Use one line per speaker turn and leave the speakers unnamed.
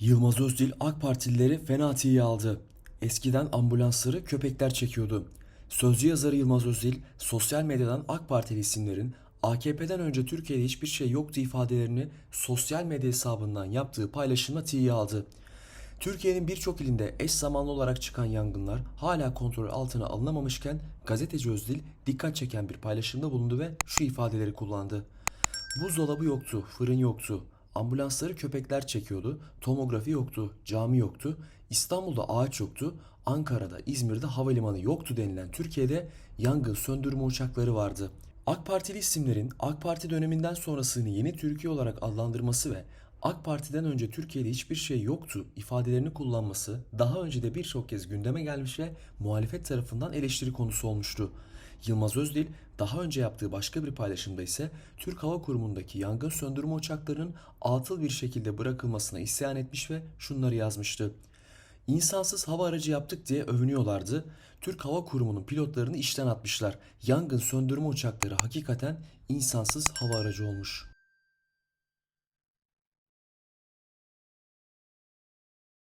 Yılmaz Özdil AK Partilileri fena aldı. Eskiden ambulansları köpekler çekiyordu. Sözcü yazarı Yılmaz Özdil, sosyal medyadan AK Partili isimlerin AKP'den önce Türkiye'de hiçbir şey yoktu ifadelerini sosyal medya hesabından yaptığı paylaşımla tiye aldı. Türkiye'nin birçok ilinde eş zamanlı olarak çıkan yangınlar hala kontrol altına alınamamışken gazeteci Özdil dikkat çeken bir paylaşımda bulundu ve şu ifadeleri kullandı. Buzdolabı yoktu, fırın yoktu. Ambulansları köpekler çekiyordu. Tomografi yoktu, cami yoktu. İstanbul'da ağaç yoktu. Ankara'da, İzmir'de havalimanı yoktu denilen Türkiye'de yangın söndürme uçakları vardı. AK Partili isimlerin AK Parti döneminden sonrasını yeni Türkiye olarak adlandırması ve AK Parti'den önce Türkiye'de hiçbir şey yoktu ifadelerini kullanması daha önce de birçok kez gündeme gelmiş ve muhalefet tarafından eleştiri konusu olmuştu. Yılmaz Özdil daha önce yaptığı başka bir paylaşımda ise Türk Hava Kurumu'ndaki yangın söndürme uçaklarının atıl bir şekilde bırakılmasına isyan etmiş ve şunları yazmıştı. İnsansız hava aracı yaptık diye övünüyorlardı. Türk Hava Kurumu'nun pilotlarını işten atmışlar. Yangın söndürme uçakları hakikaten insansız hava aracı olmuş.